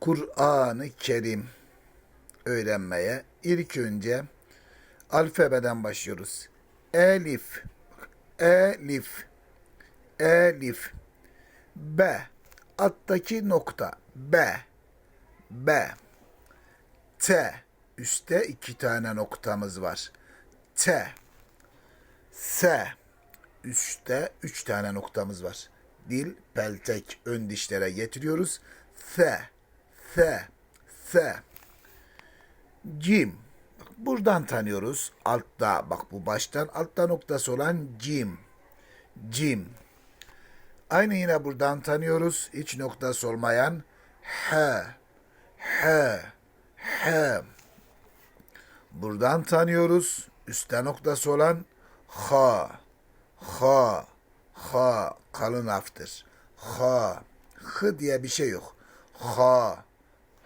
Kur'an-ı Kerim öğrenmeye ilk önce alfabeden başlıyoruz. Elif, elif, elif, B, alttaki nokta, B, B, T, üstte iki tane noktamız var. T, S, üstte üç tane noktamız var. Dil, peltek, ön dişlere getiriyoruz. S, S, S, Cim. Bak buradan tanıyoruz. Altta bak bu baştan altta noktası olan cim. Cim. Aynı yine buradan tanıyoruz. Hiç noktası olmayan H. H. H. Buradan tanıyoruz. Üstte noktası olan H. H. H. Kalın haftır. H. H diye bir şey yok. H.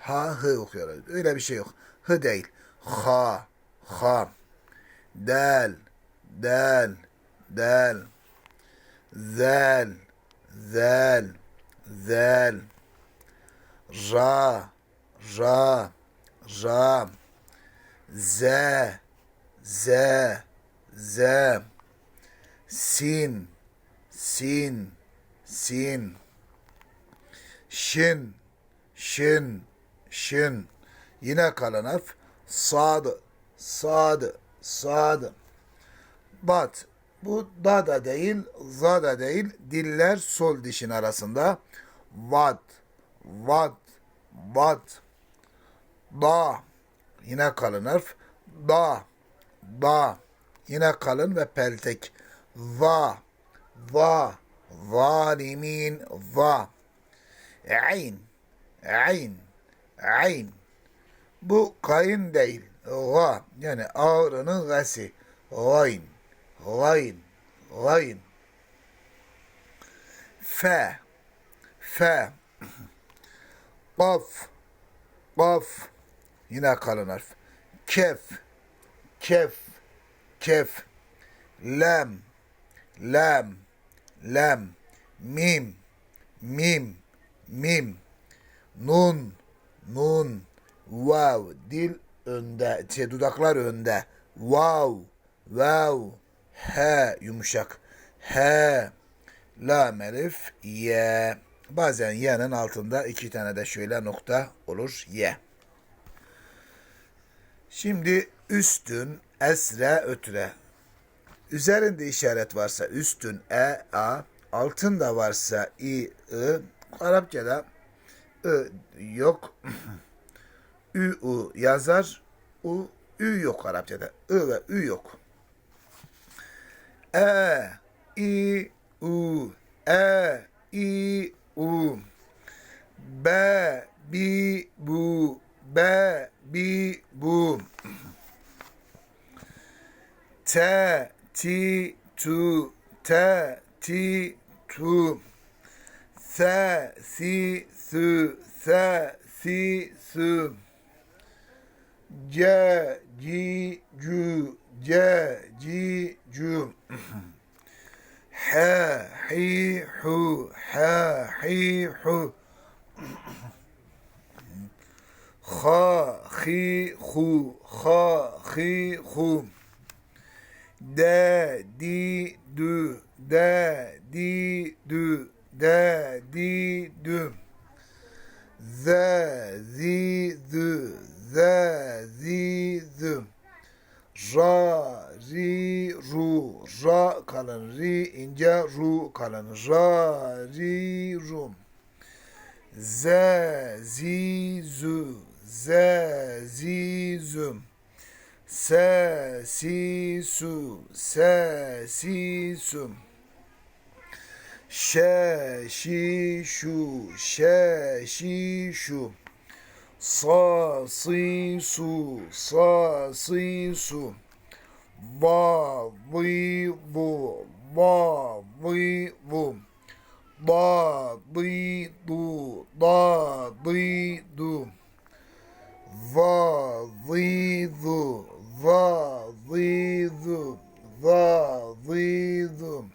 Ha hı okuyoruz. Öyle bir şey yok. Hı değil. Ha. Ha. Del. Del. Del. Zel. Zel. Zel. Ra. Ra. Ra. Z. Z. Z. Sin. Sin. Sin. Şin. Şin. Şin. Yine kalan harf. Sad. Sad. Sad. Bat. Bu da da değil, za da değil. Diller sol dişin arasında. Vat. Vat. Vat. Da. Yine kalın harf. Da. Da. Yine kalın ve peltek. Va. Va. Zalimin. Va. Ayn. Ayn. Ayn. Bu kayın değil. Ga. Yani ağrının gası. Gayn. Gayn. Gayn. Fe. Fe. Kaf. Kaf. Yine kalın harf. Kef. Kef. Kef. Lem. Lem. Lem. Mim. Mim. Mim. Nun. Nun. Vav. Dil önde. Şey, dudaklar önde. Vav. Vav. He. Yumuşak. He. Lam elif. Ye. Bazen ye'nin altında iki tane de şöyle nokta olur. Ye. Şimdi üstün, esre, ötre. Üzerinde işaret varsa üstün, e, a. Altında varsa i, i. Arapçada i yok. ü, u yazar. U, ü yok Arapçada. I ve ü yok. E, i, u, e, i, u. B, bi, bu, be, bi, bu. T, ti, tu, te, ti, tu. Se, si, su, se, si, su. C, ci, cu, ce, ci, cu. H, hi, hu, ha, hi, hu. Ha, hi, hu, ha, hi, hu. De, di, du, de, di, du, de, di, du. Ze, zi, zü, ze, zi, zü. Ra, ri, ru, ra kalın, ri ince, ru kalın, ra, ri, ru. Ze, zi, zü, ze, zi, zü. Se, si, su, se, si, su. Şe, şi, şu, şe, şi, şu. Sa, si, su, sa, si, su. Va, vi, vu, va, vi, vu. Da, di, du, da, di, du. Va, vi, du, va, vi, du, va, vi, du.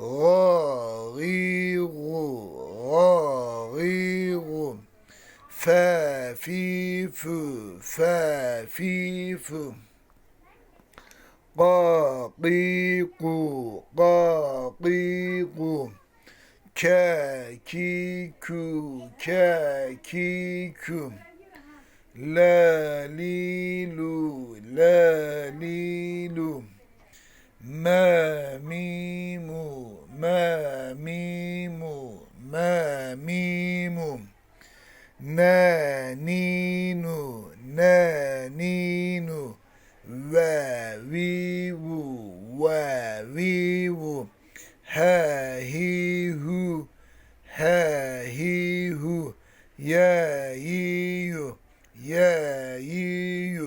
Gâgîgû, gâgîgû. Fe, fi, fü, fe, fi, fü. Gâgîgû, gâgîgû. Ke, ki, kü, ke, ki, kü. La, li, lu, la, li, lu. Ma, mi, mu me mimu me mimum ne ninu ne ninu ve vivu ve vivu he hi hu. He hi hu. Ye yiyu ye yiyu